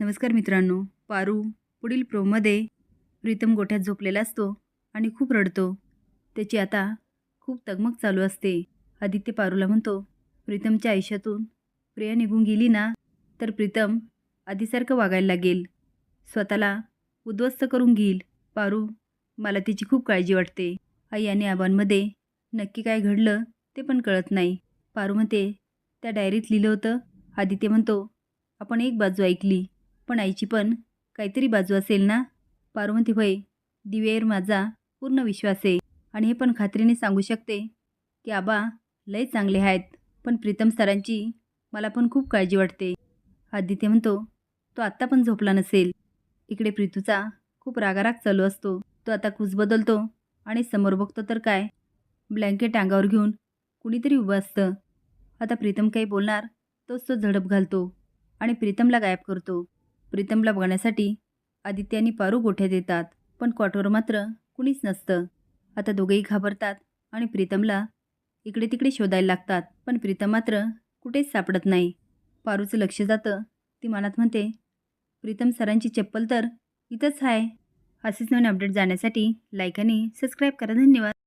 नमस्कार मित्रांनो. पारू पुढील प्रोमध्ये प्रीतम गोठ्यात झोपलेला असतो आणि खूप रडतो. त्याची आता खूप तगमग चालू असते. आदित्य पारूला म्हणतो प्रीतमच्या आयुष्यातून प्रिया निघून गेली ना तर प्रीतम आधीसारखं वागायला लागेल. स्वतःला उद्ध्वस्त करून घेईल. पारू मला तिची खूप काळजी वाटते. आई आणि आबांमध्ये नक्की काय घडलं ते पण कळत नाही. पारू म्हणते त्या डायरीत लिहिलं होतं. आदित्य म्हणतो आपण एक बाजू ऐकली. पण आईची पण काहीतरी बाजू असेल ना? पार्वती होय दिवेर माझा पूर्ण विश्वास आहे. आणि हे पण खात्रीने सांगू शकते की आबा लय चांगले आहेत पण प्रीतम सरांची मला पण खूप काळजी वाटते. आदित्य म्हणतो तो आत्ता पण झोपला नसेल. इकडे प्रीतूचा खूप रागाराग चालू असतो. तो आता कूस बदलतो आणि समोर बघतो तर काय? ब्लँकेट अंगावर घेऊन कुणीतरी उभं असतं. आता प्रीतम काही बोलणार तोच तो झडप घालतो आणि प्रीतमला गायब करतो. प्रीतमला बघण्यासाठी आदित्य आणि पारू गोठ्यात येतात पण कॉटवर मात्र कुणीच नसतं. आता दोघेही घाबरतात आणि प्रीतमला इकडे तिकडे शोधायला लागतात पण प्रीतम मात्र कुठेच सापडत नाही. पारूचं लक्ष जातं. ती मनात म्हणते प्रीतम सरांची चप्पल तर इथंच आहे असेच नवीन अपडेट जाण्यासाठी लाईक आणि सबस्क्राईब करा. धन्यवाद.